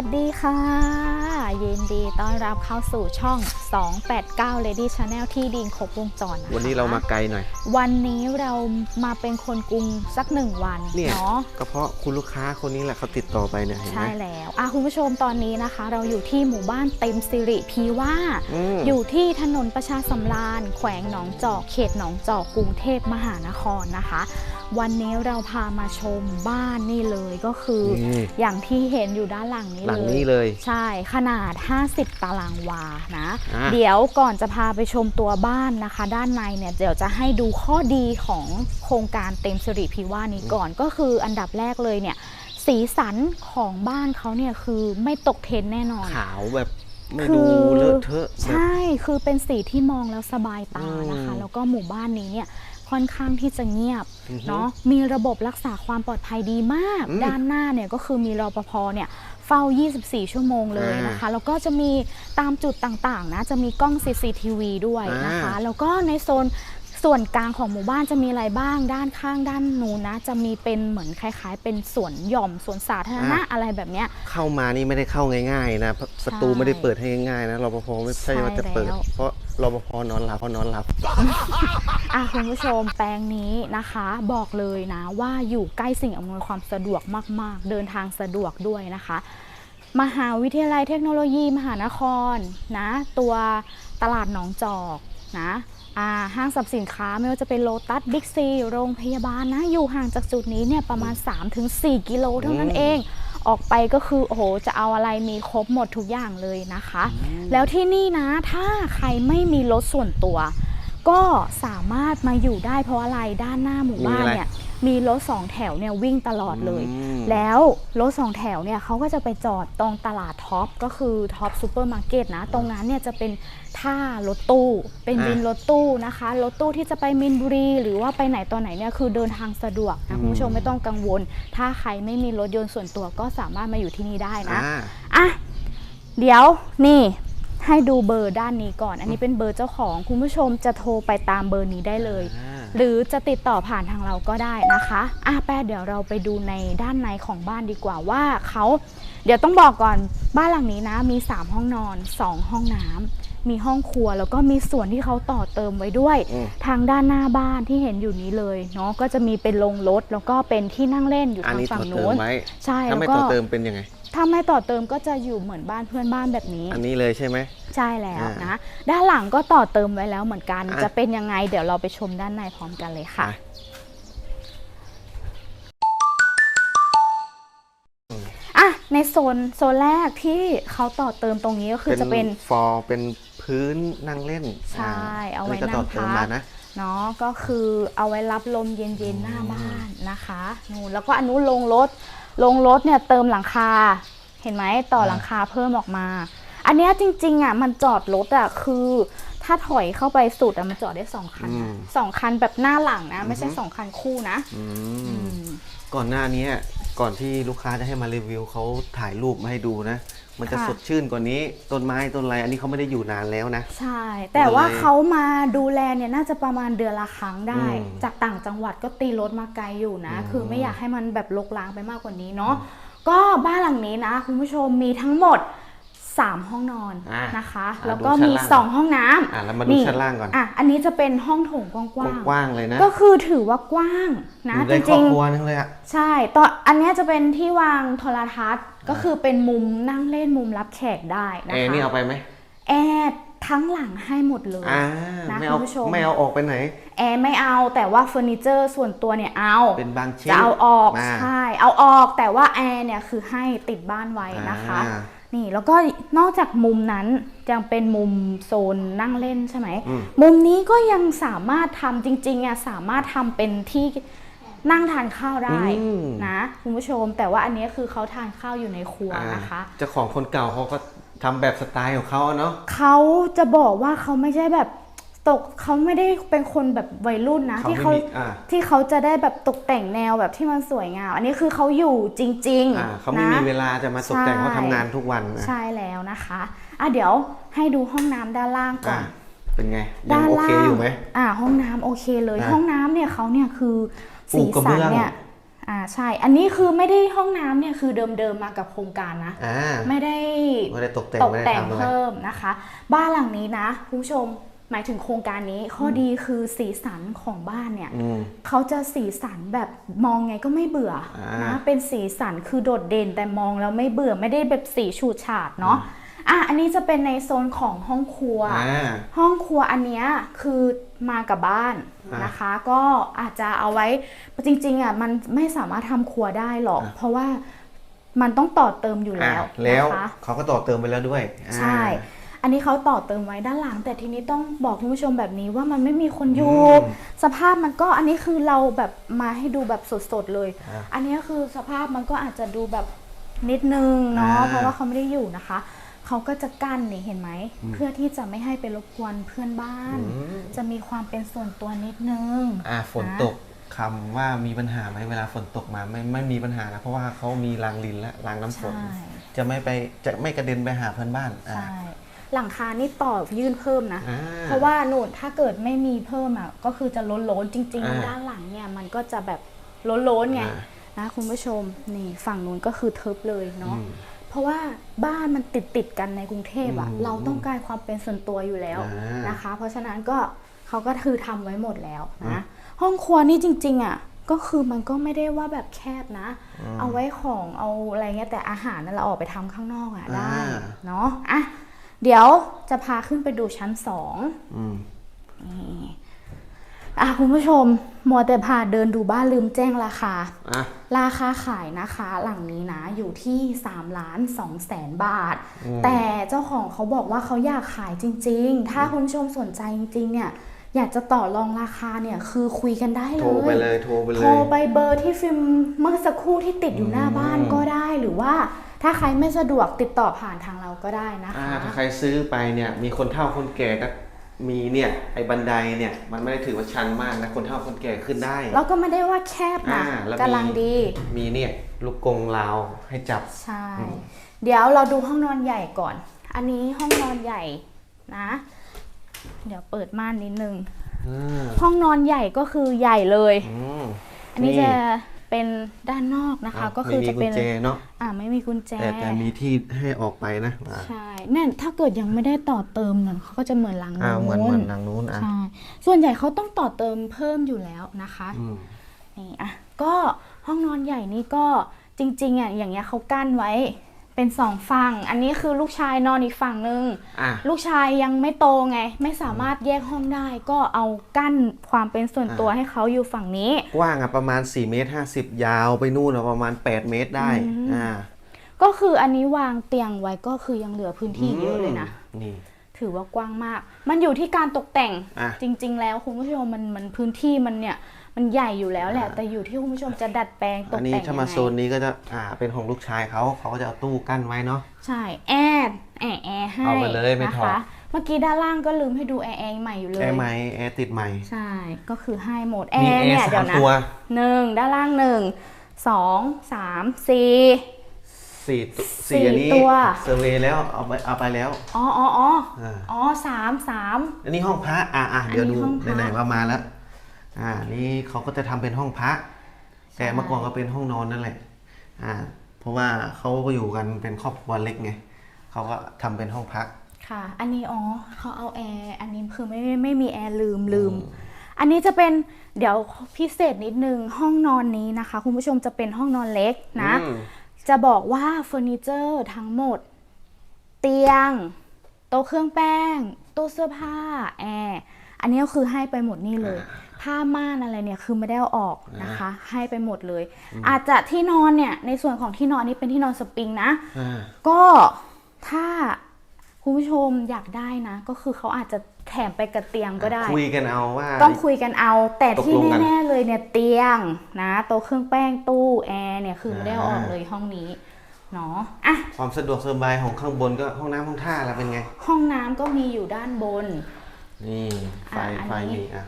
วัสดีค่ะ ยินดีต้อนรับเข้าสู่ช่อง 289 Lady Channel ที่ดินครบวงจรนะคะวันนี้เรามาไกลหน่อย วันนี้เรามาเป็นคนกรุงสักหนึ่งวันเนี่ยเนาะก็เพราะคุณลูกค้าคนนี้แหละเขาติดต่อไปเนี่ยเห็นไหม ใช่แล้วอะคุณผู้ชมตอนนี้นะคะ เราอยู่ที่หมู่บ้านเต็มสิริพีว่า อืม อยู่ที่ถนนประชาสำราญ แขวงหนองจอก เขตหนองจอกกรุงเทพมหานครนะคะ วันนี้เราพามาชมบ้านนี่เลยก็คือนี่อย่างที่เห็นอยู่ด้านหลังนี้หลังเลยนี้เลย ใช่ขนาด 50 ตารางวานะอะเดี๋ยวก่อนจะพาไปชมตัวบ้านนะคะ ด้านในเนี่ยเดี๋ยวจะให้ดูข้อดีของโครงการเต็มสิริพิว่านี้ก่อนก็คืออันดับแรกเลยเนี่ยสีสันของบ้านเขาเนี่ยคือไม่ตกเทรนด์แน่นอน ขาวแบบไม่คืดูอเลอะเทอะแบบใช่ คือเป็นสีที่มองแล้วสบายตานะคะอืมแล้วก็หมู่บ้านนี้เนี่ย ค่อนข้างที่จะเงียบอือฮึเนาะมีระบบรักษาความปลอดภัยดีมากอืมด้านหน้าเนี่ยก็คือมีรปภเนี่ยเฝ้า 24 ชั่วโมงเลยนะคะ แล้วก็จะมีตามจุดต่างๆ นะ จะมีกล้อง CCTV ด้วยนะคะอ่าแล้วก็ในโซนส่วนกลางของหมู่บ้านจะมีอะไรบ้างด้านข้างด้านนู้นนะ จะมีเป็นเหมือนคล้าย ๆ เป็นสวนหย่อมสวนสาธารณะอะไรแบบเนี้ยเข้ามานี่ไม่ได้เข้าง่ายๆนะประตูไม่ได้เปิดให้ง่ายๆนะรปภไม่ใช่ว่าจะเปิดใช่แล้วเพราะ รปภนอนหลับเขานอนหลับ อะคุณผู้ชมแปลงนี้นะคะ บอกเลยนะว่าอยู่ใกล้สิ่งอำนวยความสะดวกมาก ๆ เดินทางสะดวกด้วยนะคะ มหาวิทยาลัยเทคโนโลยี มหานครนะ ตัวตลาดหนองจอกนะห้างสรรพสินค้าไม่ว่าจะเป็นโลตัสบิ๊กซีโรงพยาบาลนะ อยู่ห่างจากจุดนี้เนี่ยประมาณ 3-4 กิโลเท่านั้นเอง ออกไปก็คือโอ้โหจะเอาอะไรมีครบหมดทุกอย่างเลยนะคะ แล้วที่นี่นะถ้าใครไม่มีรถส่วนตัว ก็สามารถมาอยู่ได้เพราะอะไรด้านหน้าหมู่บ้านมีอะไรเนี่ย มีรถสองแถวเนี่ยวิ่งตลอดเลยอืมแล้วรถสองแถวเนี่ยเขาก็จะไปจอดตรงตลาดท็อปก็คือท็อปซูเปอร์มาร์เก็ตนะ ตรงนั้นเนี่ยจะเป็นท่ารถตู้ เป็นอะวินรถตู้นะคะ รถตู้ที่จะไปมินบุรี หรือว่าไปไหนตอนไหนเนี่ยคือเดินทางสะดวกนะคุณผู้ชมไม่ต้องกังวล ถ้าใครไม่มีรถยนต์ส่วนตัวก็สามารถมาอยู่ที่นี่ได้นะอ่าอะเดี๋ยวนี่ให้ดูเบอร์ด้านนี้ก่อน อันนี้เป็นเบอร์เจ้าของคุณผู้ชมจะโทรไปตามเบอร์นี้ได้เลยอ่า หรือจะติดต่อผ่านทางเราก็ได้นะคะอะแป้เดี๋ยวเราไปดูในด้านในของบ้านดีกว่าว่าเขาเดี๋ยวต้องบอกก่อนบ้านหลังนี้นะมี 3 ห้องนอน 2 ห้องน้ำมีห้องครัวแล้วก็มีส่วนที่เขาต่อเติมไว้ด้วยอืมทางด้านหน้าบ้านที่เห็นอยู่นี้เลยเนาะก็จะมีเป็นโรงรถแล้วก็เป็นที่นั่งเล่นอยู่อันทางนี้ต่ฝั่องเตินู้มนไว้ใช่ถ้าแล้วไม่ก็ต่อเติมเป็นยังไง ถ้าไม่ต่อเติมก็จะอยู่เหมือนบ้านเพื่อนบ้านแบบนี้ อันนี้เลยใช่ไหม ใช่แล้วอ่านนะ ด้านหลังก็ต่อเติมไว้แล้วเหมือนกันอะจะเป็นยังไงเดี๋ยวเราไปชมด้านในพร้อมกันเลยค่ะไปอะ ในโซนโซนแรกที่เขาต่อเติมตรงนี้ก็คือจะเป็นฟอร์เป็นพื้นนั่งเล่น ใช่ เอาไว้ก็นั่งต่อเติมพักมานะเนาะก็คือเอาไว้รับลมเย็นๆหน้าบ้านนะคะนู่นแล้วก็อันนู้นลงรถ ลงรถเนี่ยเติมหลังคา เห็นไหมต่อหลังคาเพิ่มออกมา อันเนี้ยจริงๆอะมันจอดรถอะคือถ้าถอยเข้าไปสุดอะมันจอดได้สองคันนะอืมสองคันแบบหน้าหลังนะ ไม่ใช่อือฮึสองคันคู่นะ อือืมมก่อนหน้านี้ ก่อนที่ลูกค้าจะให้มารีวิวเขาถ่ายรูปมาให้ดูนะ มันจะค่ะ สดชื่นกว่านี้ ต้นไม้ต้นอะไร อันนี้เขาไม่ได้อยู่นานแล้วนะ ใช่ แต่ว่าเลยเขามาดูแลเนี่ยน่าจะประมาณเดือนละครั้งได้ อืมจากต่างจังหวัดก็ตีรถมาไกลอยู่นะ อืม คือไม่อยากให้มันแบบลกล้างไปมากกว่านี้เนาะก็บ้านหลังนี้นะ คุณผู้ชมมีทั้งหมด 3 ห้องนอนอะนะคะ อะแล้วก็ดูชั้นมี ล่าง 2 ห้องน้อะแล้วมาำดูชั้นล่างก่อนอะอันนี้จะเป็นห้องโถงกว้างกว้างๆเลยนะๆก็คือถือว่ากว้างนะอยู่จได้ครอริบงครัวนึงเลยอะ ๆใช่ตอนอันเนี้ยจะเป็นที่วางโทรทัศน์ก็คือเป็นมุมนั่งเล่นมุมรับแขกได้นะแอร์คะนี่เอาไปไหมแอร์ทั้งหลังให้หมดเลย อ่านะไม่เอาคุณผู้ชม ไม่เอาออกไปไหน แอร์ไม่เอาแต่ว่าเฟอร์นิเจอร์ส่วนตัวเนี่ยเอา เป็นบางชิ้นจะเอาออกมา ใช่ เอาออกแต่ว่าแอร์เนี่ยคือให้ติดบ้านไว้นะคะ อ่า นี่แล้วก็นอกจากมุมนั้นยังเป็นมุมโซนนั่งเล่นใช่ไหมอืมมุมนี้ก็ยังสามารถทำจริงๆอะสามารถทำเป็นที่นั่งทานข้าวได้อืมนะคุณผู้ชม แต่ว่าอันนี้คือเขาทานข้าวอยู่ในครัวอ่านะคะเจ้าของคนเก่าเขาก็ทำแบบสไตล์ของเขาอะเนาะเขาจะบอกว่าเขาไม่ใช่แบบ ตกเขาไม่ได้เป็นคนแบบวัยรุ่นนะเขาที่ไม่เขามีอ่า ที่เขาจะได้แบบตกแต่งแนวแบบที่มันสวยงามอันนี้คือเขาอยู่จริงอ่าๆเขาไม่นะมีเวลาจะมาตกแต่งใช่ เขาทำงานทุกวันนะใช่แล้วนะคะอะเดี๋ยวให้ดูห้องน้ำด้านล่างก่ออะนเป็นไงยัด้างนโอล่าเคงอยู่ไหม อ่า ห้องน้ำโอเคเลย อะห้องน้ำเนี่ยเขาเนี่ยคือปูสีกระสัเบื้นอง เนี่ยอ่าใช่ อันนี้คือไม่ได้ห้องน้ำเนี่ยคือเดิมๆมากับโครงการนะ อ่าไม่ได้ไม่ได้ตกแต่งตกไม่ได้แต่งทำอะไร เพิ่มนะคะ บ้านหลังนี้นะคุณผู้ชม หมายถึงโครงการนี้ข้อดีคือสีสันของบ้านเนี่ยอืมเขาจะสีสันแบบมองไงก็ไม่เบื่ออ่านนะเป็นสีสันคือโดดเด่นแต่มองแล้วไม่เบื่อไม่ได้แบบสีฉูดฉาดเนาะอะอันนี้จะเป็นในโซนของห้องครัวอ่าห้องครัวอันเนี้ยคือมากับบ้านอ่านนะคะ ก็อาจจะเอาไว้จริงๆอะมันไม่สามารถทำครัวได้หรอกอะเพราะว่ามันต้องต่อเติมอยู่อ่าแล้วแล้วนะคะเขาก็ต่อเติมไปแล้วด้วยอ่าใช่ อันนี้เขาต่อเติมไว้ด้านหลัง แต่ทีนี้ต้องบอกคุณผู้ชมแบบนี้ว่ามันไม่มีคนอยู่อืมสภาพมันก็อันนี้คือเราแบบมาให้ดูแบบสดๆเลยอ่าอันนี้คือสภาพมันก็อาจจะดูแบบนิดนึงเนาะอ่าเพราะว่าเขาไม่ได้อยู่นะคะเขาก็จะกั้นนี่เห็นไหม เพื่อที่จะไม่ให้ไปรบกวนเพื่อนบ้านอืมจะมีความเป็นส่วนตัวนิดนึง อ่าฝนตกคำว่ามีปัญหาไหมเวลาฝนตกมาไม่ไม่มีปัญหานะเพราะว่าเขามีรางลินและรางน้ำฝนใช่จะไม่ไปจะไม่กระเด็นไปหาเพื่อนบ้านอ่าใช่ หลังคานี่ต่อยื่นเพิ่มนะ อ่า เพราะว่าหนูนถ้าเกิดไม่มีเพิ่มอะก็คือจะล้นล้นๆจริง อ่าๆ ด้านหลังเนี่ยมันก็จะแบบล้นล้นๆไงอ่านะคุณผู้ชมนี่ฝั่งนู้นก็คือทึบเลยเนาะอืมเพราะว่าบ้านมันติดติดๆกันในกรุงเทพอะอืมเราต้องการความเป็นส่วนตัวอยู่แล้วอ่านนะคะ เพราะฉะนั้นก็เขาก็คือทำไว้หมดแล้วอืนะมห้องครัวนี่จริง ๆอะก็คือมันก็ไม่ได้ว่าแบบแคบนะอืมเอาไว้ของเอาอะไรเงี้ยแต่อาหารนั่นเราออกไปทำข้างนอกอะได้อ่า เนาะอะ เดี๋ยวจะพาขึ้นไปดูชั้นสองอืมนี่อะคุณผู้ชมมัวแต่พาเดินดูบ้านลืมแจ้งราคาอะราคาขายนะคะหลังนี้นะอยู่ที่3ล้าน2แสนบาทอืมแต่เจ้าของเขาบอกว่าเขาอยากขายจริง ๆ ถ้าคุณผู้ชมสนใจจริง ๆ เนี่ยอยากจะต่อรองราคาเนี่ยคือคุยกันได้เลย โทรไปเลย โทรไปเลโทรยไปเบอร์ที่ฟิล์มเมื่อสักครู่ที่ติดอยู่หน้าบ้านอืมก็ได้หรือว่า ถ้าใครไม่สะดวกติดต่อผ่านทางเราก็ได้นะอ่าคะถ้าใครซื้อไปเนี่ยมีคนเฒ่าคนแก่ก็มีเนี่ยไอ้บันไดเนี่ยมันไม่ได้ถือว่าชันมากนะคนเฒ่าคนแก่ขึ้นได้ แล้วก็ไม่ได้ว่าแคบนะอ่าแล้วมี กำลังดี มีเนี่ยลูกกรงลาวให้จับ ใช่อืมเดี๋ยวเราดูห้องนอนใหญ่ก่อน อันนี้ห้องนอนใหญ่นะ เดี๋ยวเปิดม่านนิดนึงอ่าห้องนอนใหญ่ก็คือใหญ่เลย อืมอันนี้จะ เป็นด้านนอกนะคะาวก็คือจะไม่มีเป็นกุญแจเนาะอ่าไม่มีกุญแจ แต่แต่มีที่ให้ออกไปนะอ่า ใช่เนี่ยถ้าเกิดยังไม่ได้ต่อเติมเนี่ยเขาก็จะเหมือนหลังอ่านู้เหมือนเหมือนนทางนู้นอะใช่ส่วนใหญ่เขาต้องต่อเติมเพิ่มอยู่แล้วนะคะอืมนี่อะก็ห้องนอนใหญ่นี่ก็จริงๆอะอย่างเงี้ยเขากั้นไว้ เป็นสองฝั่ง อันนี้คือลูกชายนอนอีกฝั่งหนึ่งอะ ลูกชายยังไม่โตไง ไม่สามารถแยกห้องได้ ก็เอากั้นความเป็นส่วนตัวให้เขาอยู่ฝั่งนี้ กว้างอะประมาณ4เมตร50 ยาวไปนู่นอะประมาณ 8 เมตรได้อืมอ่าก็คืออันนี้วางเตียงไว้ก็คือยังเหลือพื้นที่เยอะเลยนะ นี่ ถือว่ากว้างมาก มันอยู่ที่การตกแต่งอะจริง ๆ แล้วคุณผู้ชมมันมันพื้นที่มันเนี่ยมันใหญ่อยู่แล้วแหละ อ่า แต่อยู่ที่คุณผู้ชมจะดัดแปลงตอักนนี้แต่งถ้ายังมาไงโซนนี้ก็จะอ่าเป็นของลูกชายเขาเขาก็จะเอาตู้กั้นไว้เนาะ ใช่แอร์แอร์แอร์ให้เอาไปเลยไม่นะถอด คะเมื่อกี้ด้านล่างก็ลืมให้ดูแอร์แอร์ใหม่อยู่เลยแอร์ไหมแอร์ติดใหม่ใช่ก็คือให้หมดแอมีร์แอเนี่ยร์เดี๋สายมวนะ ตัว หนึ่งด้านล่างหนึ่งสองสามสี่ สี่ตุสี่สี่อันนี้ตัว เซอร์เวย์แล้วเอาไปเอาไปแล้วอ๋ออ๋ออ๋ออ่าอ๋อสามสาม อันนี้ห้องพระอะอะเดี๋ยวอันนี้ดูห้องพระ ไหนๆว่ามาแล้ว อ่า นี่เขาก็จะทำเป็นห้องพระแต่เมื่อก่อนก็เป็นห้องนอนนั่นแหละ อ่า เพราะว่าเขาก็อยู่กันเป็นครอบครัวเล็กไงเขาก็ทำเป็นห้องพัก ค่ะ อันนี้อ๋อเขาเอาแอร์ อันนี้คือไม่ไม่ไม่มีแอร์ลืมลืม อันนี้จะเป็นเดี๋ยวพิเศษนิดนึงห้องนอนนี้นะคะ คุณผู้ชมจะเป็นห้องนอนเล็กนะ อืม จะบอกว่าเฟอร์นิเจอร์ทั้งหมด เตียง โต๊ะเครื่องแป้ง ตู้เสื้อผ้า แอร์อันนี้ก็คือให้ไปหมดนี่เลย ผ้าม่านอะไรเนี่ยคือไม่ได้เอาออกนะคะ ให้ไปหมดเลย อาจจะที่นอนเนี่ยในส่วนของที่นอนนี่เป็นที่นอนสปริงนะอ่าก็ถ้าคุณผู้ชมอยากได้นะ ก็คือเขาอาจจะ แถมไปกับเตียงก็ได้ คุยกันเอาว่า ต้องคุยกันเอา แต่ที่ตกลงกันแน่ๆเลยเนี่ยเตียงนะโต๊ะเครื่องแป้งตู้แอร์เนี่ยคือไม่ได้เอาออกอ่าเลยห้องนี้เนาะอะความสะดวกสบายของข้างบนก็ห้องน้ำห้องท่าแล้วเป็นไง ห้องน้ำก็มีอยู่ด้านบน นี่ไฟอะอันไฟนี้มีอะ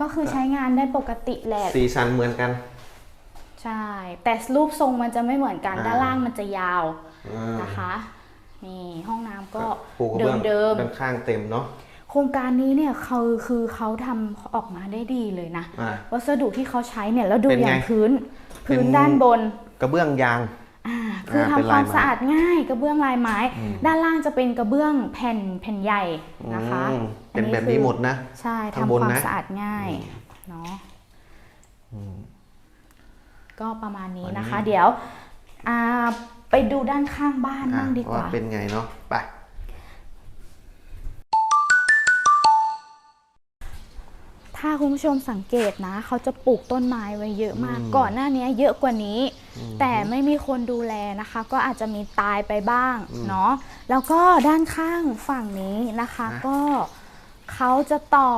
ก็คือใช้งานได้ปกติแหละสีสันเหมือนกัน ใช่ แต่รูปทรงมันจะไม่เหมือนกันอ่าด้านล่างมันจะยาวอ่านะคะนี่ห้องน้ำก็ปูกระเดิเบื้อมงเดิมๆด้านข้างเต็มเนาะ โครงการนี้เนี่ยเขาคือเขาทำออกมาได้ดีเลยนะ อ่า วัสดุที่เขาใช้เนี่ยแล้วดูเป็นอไงย่างพื้น พื้นเป็น ด้านบนกระเบื้องยาง อ่าคืออ่าทำเป็นควาลายมไม้สะอาดง่ายกระเบื้องลายไม้ ด้านล่างจะเป็นกระเบื้องแผ่นแผ่นใหญ่นะคะอืมอัเป็นแบบนี้คือหมดนะใช่ข้างทำบนความนะ สะอาดง่ายเนาะก็ประมาณนี้นะคะ เดี๋ยวอ่าไปดูด้านข้างบ้านบ้างดีกว่าเป็นไงเนาะไป ถ้าคุณผู้ชมสังเกตนะ เขาจะปลูกต้นไม้ไว้เยอะมาก อืมก่อนหน้านี้เยอะกว่านี้ แต่ไม่มีคนดูแลนะคะ ก็อาจจะมีตายไปบ้างเนาะแล้วก็ด้านข้างฝั่งนี้นะคะก็เขาจะต่อ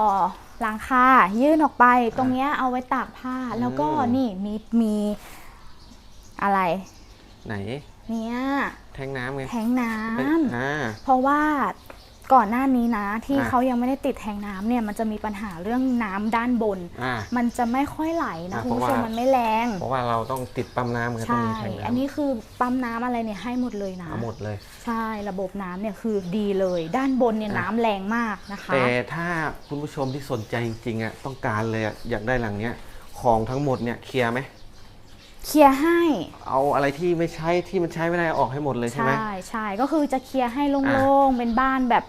หลังคายื่นออกไป ตรงเนี้ยเอาไว้ตากผ้า แล้วก็นี่มีมีอะไร ไหน เนี่ยแทงน้ำไงแทงน้ำเอ้ยอ่า เพราะว่า ก่อนหน้านี้นะที่อะเขายังไม่ได้ติดแทงน้ำเนี่ยมันจะมีปัญหาเรื่องน้ำด้านบน อ่ามันจะไม่ค่อยไหลนะอะคุณผู้ชมเพราะว่ามันไม่แรง เพราะว่าเราต้องติดปั๊มน้ำไงต้องใช่ มีแทงน้ำอันนี้คือปั๊มน้ำอะไรเนี่ยให้หมดเลยนะ เอาหมดเลย ใช่ระบบน้ำเนี่ยคือดีเลย ด้านบนเนี่ยอะ น้ำแรงมากนะคะ แต่ถ้าคุณผู้ชมที่สนใจจริงๆอะต้องการเลยอะอยากได้หลังเนี้ยของทั้งหมดเนี่ยเคลียร์ไหม เคลียร์ให้ เอาอะไรที่ไม่ใช้ที่มันใช้ไม่ได้ออกให้หมดเลยใช่ไหม ใช่ใช่ก็คือจะเคลียร์ให้อะโล่งๆ เป็นบ้านแบบ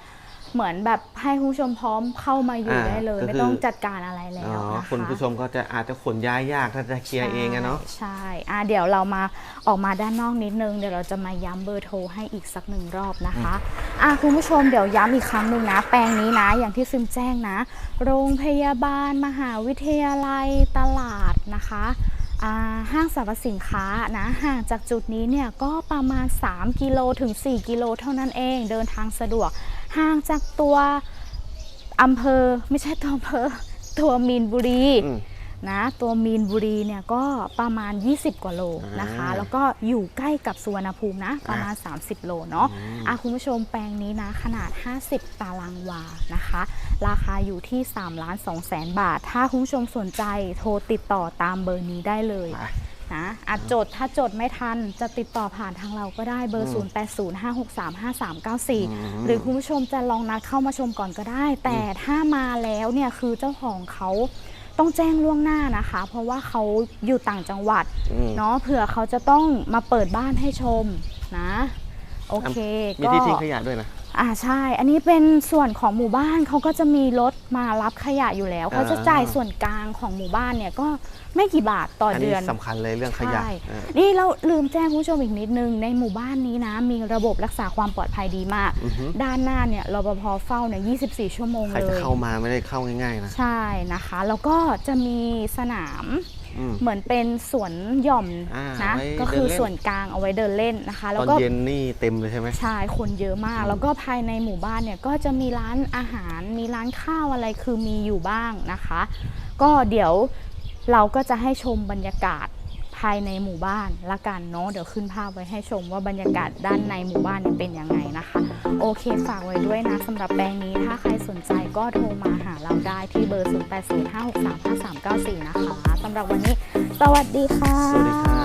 เหมือนแบบให้คุณผู้ชมพร้อมเข้ามาอยู่อะได้เลย ก็คือ ไม่ต้องจัดการอะไรแล้อ๋วอนะคะคุณผู้ชมก็จะอาจจะขนย้ายยากถ้าจะเคลียร์เองอะเนาะ ใช่อะเดี๋ยวเรามาออกมาด้านนอกนิดนึง เดี๋ยวเราจะมาย้ำเบอร์โทรให้อีกสักหนึ่งรอบนะคะอะคุณผู้ชมเดี๋ยวย้ำอีกครั้งหนึ่งนะ แปลงนี้นะ อย่างที่ซึมแจ้งนะ โรงพยาบาล มหาวิทยาลัยตลาดนะคะอ่า ห้างสรรพสินค้านะห่างจากจุดนี้เนี่ยก็ประมาณ 3 กิโลถึง 4 กิโลเท่านั้นเองเดินทางสะดวก ห่างจากตัวอำเภอไม่ใช่ตัวอำเภอตัวมีนบุรี นะตัวมีนบุรีเนี่ยก็ประมาณ 20 กว่าโลนะคะอ่าแล้วก็อยู่ใกล้กับสุวรรณภูมินะประมาณ 30 โลเนาะอะคุณผู้ชมแปลงนี้นะขนาด 50 ตารางวานะคะ ราคาอยู่ที่3ล้าน2แสนบาท ถ้าคุณผู้ชมสนใจโทรติดต่อตามเบอร์นี้ได้เลยไปนะอาจจดถ้าจดไม่ทันจะติดต่อผ่านทางเราก็ได้เบอร์ 0805635394 หรือคุณผู้ชมจะลองนัดเข้ามาชมก่อนก็ได้ แต่ถ้ามาแล้วเนี่ยคือเจ้าของเขา ต้องแจ้งล่วงหน้านะคะ เพราะว่าเขาอยู่ต่างจังหวัดอืมเนาะเผื่อเขาจะต้องมาเปิดบ้านให้ชมนะโอเคมีก็ที่ทิ้งขยะด้วยนะอ่าใช่ อันนี้เป็นส่วนของหมู่บ้านเขาก็จะมีรถมารับขยะอยู่แล้ว เขาจะจ่ายส่วนกลางของหมู่บ้านเนี่ยก็ไม่กี่บาทต่ออันเดืนี้อนสำคัญเลยเรื่องขยะใช่เออนี่เราลืมแจ้งคุณผู้ชมอีกนิดนึง ในหมู่บ้านนี้นะ มีระบบรักษาความปลอดภัยดีมากอือฮึด้านหน้าเนี่ยรปภเฝ้าเนี่ย24 ชั่วโมงใครเลจะยเข้ามาไม่ได้เข้าง่ายๆนะใช่นะคะ แล้วก็จะมีสนามอืมเหมือนเป็นสวนหย่อมอ่านะไว้ก็คือเดินเล่นส่วนกลางเอาไว้เดินเล่นนะคะตแล้วอนก็เย็นนี่เต็มเลยใช่ไหมใช่คนเยอะมาก แล้วก็ภายในหมู่บ้านเนี่ยก็จะมีร้านอาหารมีร้านข้าวอะไรคือมีอยู่บ้างนะคะ ก็เดี๋ยวเราก็จะให้ชมบรรยากาศภายในหมู่บ้านละกันเนาะเดี๋ยวขึ้นภาพไว้ให้ชมว่าบรรยากาศด้านในหมู่บ้านเป็นยังไงนะคะ โอเคฝากไว้ด้วยนะสำหรับแปลงนี้ถ้าใครสนใจก็โทรมาหาเราได้ที่เบอร์ 0805635394 นะคะสำหรับวันนี้ สวัสดีค่ะสวัสดีครับ